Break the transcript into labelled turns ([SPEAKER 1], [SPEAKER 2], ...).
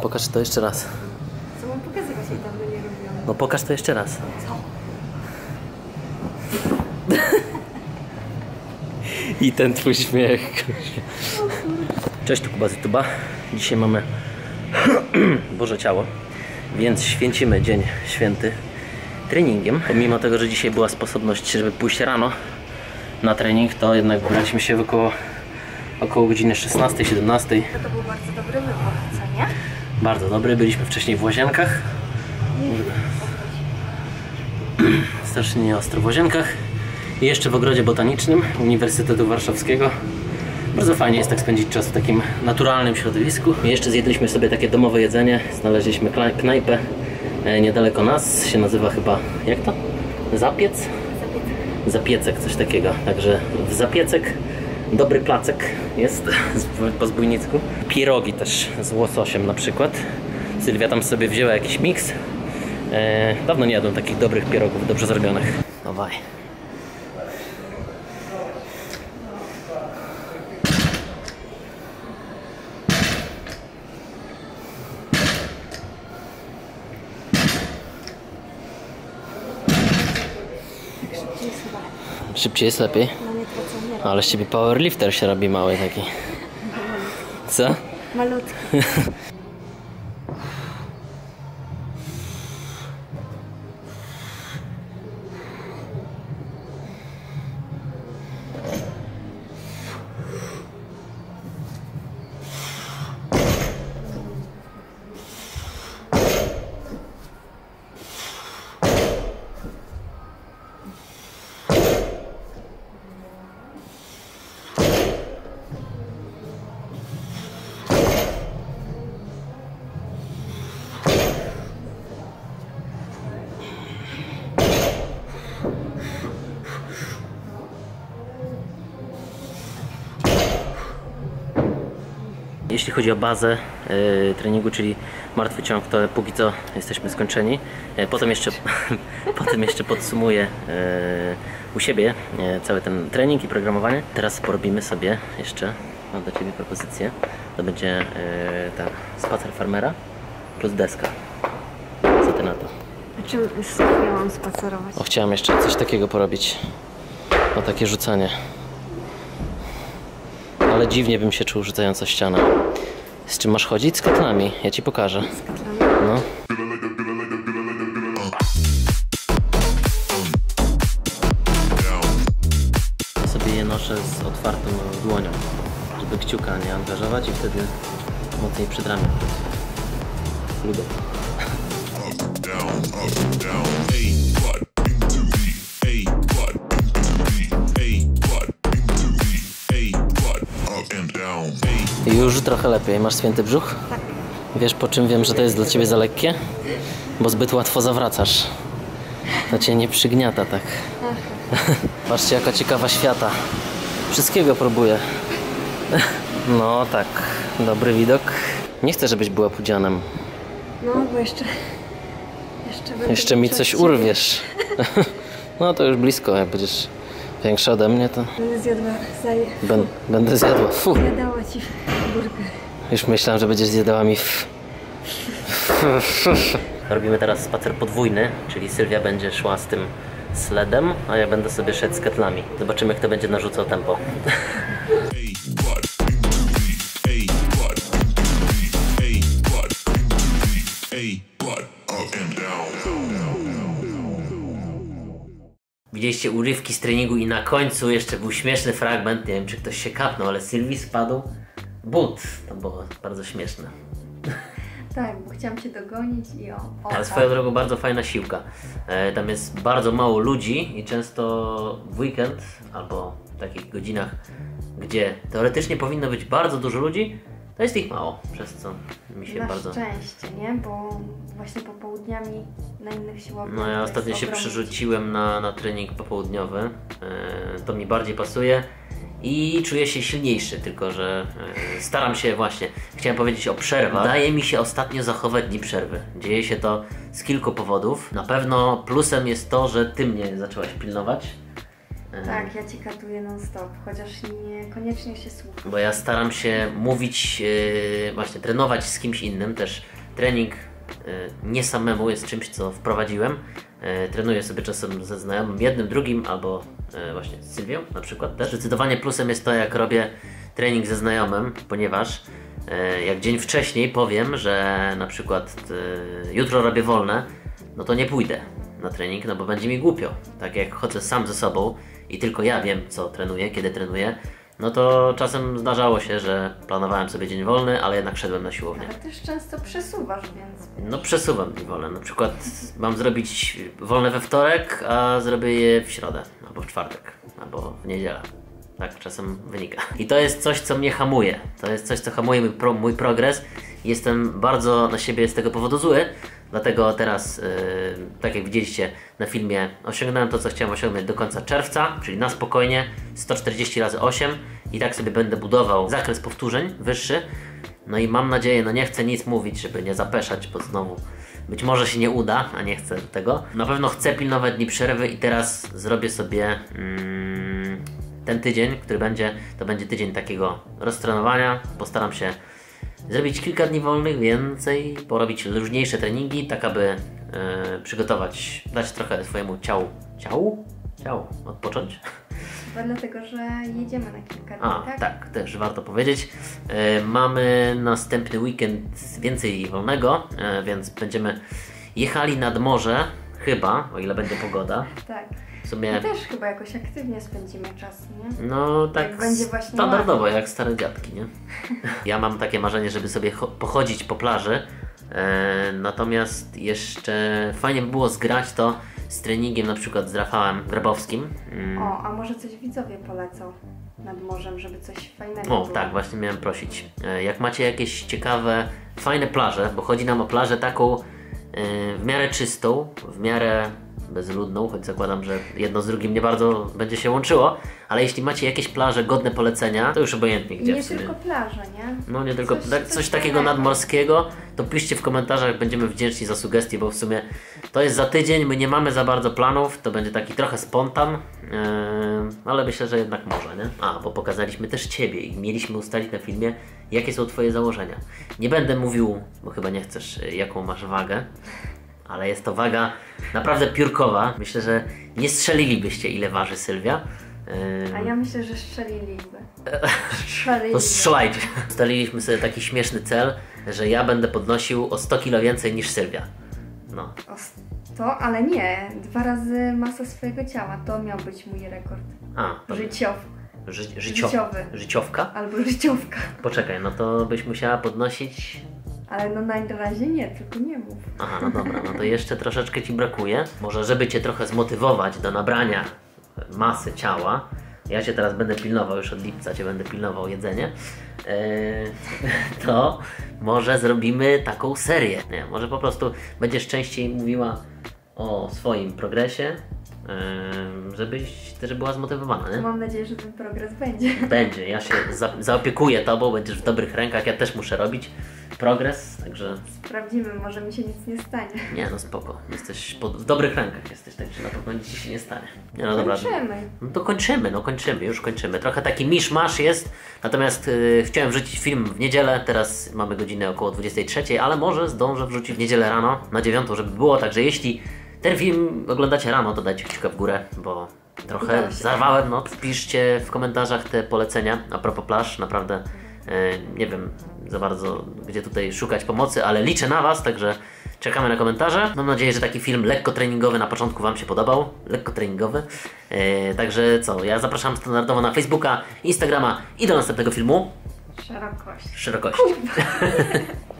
[SPEAKER 1] Pokaż to jeszcze raz.
[SPEAKER 2] Co mam pokazywać, jak dawno nie robiłam?
[SPEAKER 1] No pokaż to jeszcze raz.
[SPEAKER 2] Co?
[SPEAKER 1] I ten twój śmiech. Cześć, tu Kuba z YouTube'a. Dzisiaj mamy Boże Ciało, więc święcimy Dzień Święty treningiem. Pomimo tego, że dzisiaj była sposobność, żeby pójść rano na trening, to jednak wybraliśmy się około, około godziny 16-17.
[SPEAKER 2] To, to był bardzo dobry wybór, co nie?
[SPEAKER 1] Bardzo dobry. Byliśmy wcześniej w Łazienkach. Strasznie nieostro w Łazienkach. I jeszcze w Ogrodzie Botanicznym Uniwersytetu Warszawskiego. Bardzo fajnie jest tak spędzić czas w takim naturalnym środowisku. I jeszcze zjedliśmy sobie takie domowe jedzenie. Znaleźliśmy knajpę e, niedaleko nas. Się nazywa chyba, jak to? Zapiec? Zapiecek, coś takiego. Także w Zapiecek dobry placek jest po zbójnicku. Pierogi też z łososiem na przykład. Sylwia tam sobie wzięła jakiś miks. E, dawno nie jadłem takich dobrych pierogów, dobrze zrobionych. Dawaj.
[SPEAKER 2] Szybciej jest lepiej.
[SPEAKER 1] Ale z ciebie powerlifter się robi mały taki. Co?
[SPEAKER 2] Malutki.
[SPEAKER 1] Jeśli chodzi o bazę e, treningu, czyli martwy ciąg, to póki co jesteśmy skończeni. E, potem jeszcze, potem jeszcze podsumuję e, u siebie e, cały ten trening i programowanie. Teraz porobimy sobie jeszcze, mam do Ciebie propozycję, to będzie e, ta spacer farmera plus deska. Co Ty na to?
[SPEAKER 2] A czym mam spacerować?
[SPEAKER 1] O, chciałem jeszcze coś takiego porobić. O takie rzucanie. Ale dziwnie bym się czuł rzucając o ścianę. Z czym masz chodzić? Z katlami. Ja ci pokażę. No. Ja sobie je noszę z otwartą dłonią, żeby kciuka nie angażować i wtedy mocniej przed ramię. Lubię. Już trochę lepiej. Masz święty brzuch?
[SPEAKER 2] Tak.
[SPEAKER 1] Wiesz po czym wiem, że to jest dla ciebie za lekkie? Bo zbyt łatwo zawracasz. To cię nie przygniata tak. Patrzcie jaka ciekawa świata. Wszystkiego próbuję. No tak, dobry widok. Nie chcę, żebyś była pudzianem.
[SPEAKER 2] No, bo jeszcze... Jeszcze,
[SPEAKER 1] Jeszcze mi coś urwiesz. No to już blisko, jak będziesz większa ode mnie, to
[SPEAKER 2] Będę zjadła... Zaje...
[SPEAKER 1] ben, będę zjadła. Fu.
[SPEAKER 2] Zjadała ci burger.
[SPEAKER 1] Już myślałem, że będziesz zjadała mi w... Robimy teraz spacer podwójny, czyli Sylwia będzie szła z tym sledem, a ja będę sobie szedł z ketlami. Zobaczymy, kto będzie narzucał tempo.
[SPEAKER 3] butt into me,
[SPEAKER 1] Widzieliście urywki z treningu i na końcu jeszcze był śmieszny fragment, nie wiem czy ktoś się kapnął, ale Sylwii spadł but. To było bardzo śmieszne.
[SPEAKER 2] Tak, bo chciałam cię dogonić i o... o
[SPEAKER 1] Ale swoją drogą bardzo fajna siłka. E, tam jest bardzo mało ludzi i często w weekend albo w takich godzinach, gdzie teoretycznie powinno być bardzo dużo ludzi, to jest ich mało, przez co mi się
[SPEAKER 2] Na
[SPEAKER 1] bardzo...
[SPEAKER 2] szczęście, nie? Bo właśnie popołudniami na innych siłowniach
[SPEAKER 1] No ja ostatnio się
[SPEAKER 2] ogromny
[SPEAKER 1] przerzuciłem na, na trening popołudniowy. E, to mi bardziej pasuje i czuję się silniejszy, tylko że e, staram się właśnie, chciałem powiedzieć o przerwach. Daje mi się ostatnio zachować dni przerwy. Dzieje się to z kilku powodów. Na pewno plusem jest to, że ty mnie zaczęłaś pilnować E,
[SPEAKER 2] Tak, ja Cię katuję non stop, chociaż niekoniecznie się słucha.
[SPEAKER 1] Bo ja staram się mówić, właśnie trenować z kimś innym, też trening nie samemu jest czymś, co wprowadziłem. Yy, trenuję sobie czasem ze znajomym, jednym, drugim, albo yy, właśnie z Sylwią na przykład też. Zdecydowanie plusem jest to, jak robię trening ze znajomym, ponieważ jak dzień wcześniej powiem, że na przykład jutro robię wolne, no to nie pójdę na trening, no bo będzie mi głupio. Tak jak chodzę sam ze sobą i tylko ja wiem, co trenuję, kiedy trenuję, no to czasem zdarzało się, że planowałem sobie dzień wolny, ale jednak szedłem na siłownię.
[SPEAKER 2] Ale też często przesuwasz, więc
[SPEAKER 1] No przesuwam dni wolne. Na przykład mam zrobić wolne we wtorek, a zrobię je w środę, albo w czwartek, albo w niedzielę. Tak czasem wynika. I to jest coś, co mnie hamuje. To jest coś, co hamuje mój, pro, mój progres. Jestem bardzo na siebie z tego powodu zły. Dlatego teraz, yy, tak jak widzieliście na filmie, osiągnąłem to, co chciałem osiągnąć do końca czerwca, czyli na spokojnie 140 razy 8 i tak sobie będę budował zakres powtórzeń wyższy. No i mam nadzieję, no nie chcę nic mówić, żeby nie zapeszać, bo znowu być może się nie uda, a nie chcę tego. Na pewno chcę pilnować dni przerwy i teraz zrobię sobie mm, ten tydzień, który będzie, to będzie tydzień takiego roztrenowania. Postaram się zrobić kilka dni wolnych, więcej, porobić luźniejsze treningi, tak aby e, przygotować, dać trochę swojemu ciału, ciału? Ciału, odpocząć.
[SPEAKER 2] chyba dlatego, że jedziemy na kilka dni,
[SPEAKER 1] A,
[SPEAKER 2] tak?
[SPEAKER 1] tak, też warto powiedzieć. E, mamy następny weekend więcej wolnego, e, więc będziemy jechali nad morze, chyba, o ile będzie pogoda.
[SPEAKER 2] Tak. My też chyba jakoś aktywnie spędzimy czas, nie?
[SPEAKER 1] no tak
[SPEAKER 2] Jak będzie właśnie
[SPEAKER 1] standardowo,
[SPEAKER 2] ładnie.
[SPEAKER 1] jak stare dziadki, nie? Ja mam takie marzenie, żeby sobie cho- pochodzić po plaży, e, natomiast jeszcze fajnie by było zgrać to z treningiem na przykład z Rafałem Grabowskim. Mm.
[SPEAKER 2] O, a może coś widzowie polecą nad morzem, żeby coś fajnego
[SPEAKER 1] O,
[SPEAKER 2] było.
[SPEAKER 1] tak, właśnie miałem prosić. E, Jak macie jakieś ciekawe, fajne plaże, bo chodzi nam o plażę taką e, w miarę czystą, w miarę bezludną, choć zakładam, że jedno z drugim nie bardzo będzie się łączyło, ale jeśli macie jakieś plaże godne polecenia, to już obojętnie gdzie
[SPEAKER 2] nie tylko plaża, nie?
[SPEAKER 1] No nie tylko
[SPEAKER 2] Coś-
[SPEAKER 1] tak,
[SPEAKER 2] coś
[SPEAKER 1] coś takiego nadmorskiego, to piszcie w komentarzach, będziemy wdzięczni za sugestie, bo w sumie to jest za tydzień, my nie mamy za bardzo planów, to będzie taki trochę spontan, yy, ale myślę, że jednak może, nie? A, bo pokazaliśmy też Ciebie i mieliśmy ustalić na filmie, jakie są Twoje założenia. Nie będę mówił, bo chyba nie chcesz, jaką masz wagę, ale jest to waga naprawdę piórkowa. Myślę, że nie strzelilibyście, ile waży Sylwia. Yy,
[SPEAKER 2] A ja myślę, że strzeliliby. Strzeliliby.
[SPEAKER 1] to strzelajcie. Ustaliliśmy sobie taki śmieszny cel, że ja będę podnosił o 100 kg więcej niż Sylwia. No.
[SPEAKER 2] O, to, ale nie. Dwa razy masa swojego ciała. To miał być mój rekord.
[SPEAKER 1] A, to
[SPEAKER 2] Życiow.
[SPEAKER 1] ży, życio,
[SPEAKER 2] życiowy.
[SPEAKER 1] życiowka?
[SPEAKER 2] Albo życiówka.
[SPEAKER 1] Poczekaj, no to byś musiała podnosić...
[SPEAKER 2] Ale no na razie nie, tylko nie mów.
[SPEAKER 1] Aha, no dobra, no to jeszcze troszeczkę Ci brakuje. Może żeby Cię trochę zmotywować do nabrania masy ciała, ja Cię teraz będę pilnował, już od lipca Cię będę pilnował jedzenie, eee, to może zrobimy taką serię. Nie, może po prostu będziesz częściej mówiła o swoim progresie, eee, żebyś też była zmotywowana, nie?
[SPEAKER 2] Mam nadzieję, że ten progres będzie.
[SPEAKER 1] Będzie, ja się za, zaopiekuję Tobą, będziesz w dobrych rękach, ja też muszę robić progres, także
[SPEAKER 2] Sprawdzimy, może mi się nic nie stanie.
[SPEAKER 1] nie no spoko, jesteś pod, w dobrych rękach jesteś, także na pewno nic ci się nie stanie. Nie no dobra.
[SPEAKER 2] Kończymy.
[SPEAKER 1] No to kończymy, no kończymy, już kończymy. Trochę taki misz-masz jest, natomiast y, chciałem wrzucić film w niedzielę, teraz mamy godzinę około 23, ale może zdążę wrzucić w niedzielę rano, na dziewiątą, żeby było, także jeśli ten film oglądacie rano, to dajcie kciuka w górę, bo trochę zarwałem noc. Piszcie w komentarzach te polecenia a propos plaż, naprawdę y, nie wiem za bardzo, gdzie tutaj szukać pomocy, ale liczę na Was, także czekamy na komentarze. Mam nadzieję, że taki film lekko treningowy na początku Wam się podobał. Lekko treningowy. E, także co, ja zapraszam standardowo na Facebooka, Instagrama i do następnego filmu.
[SPEAKER 2] Szerokość. Ty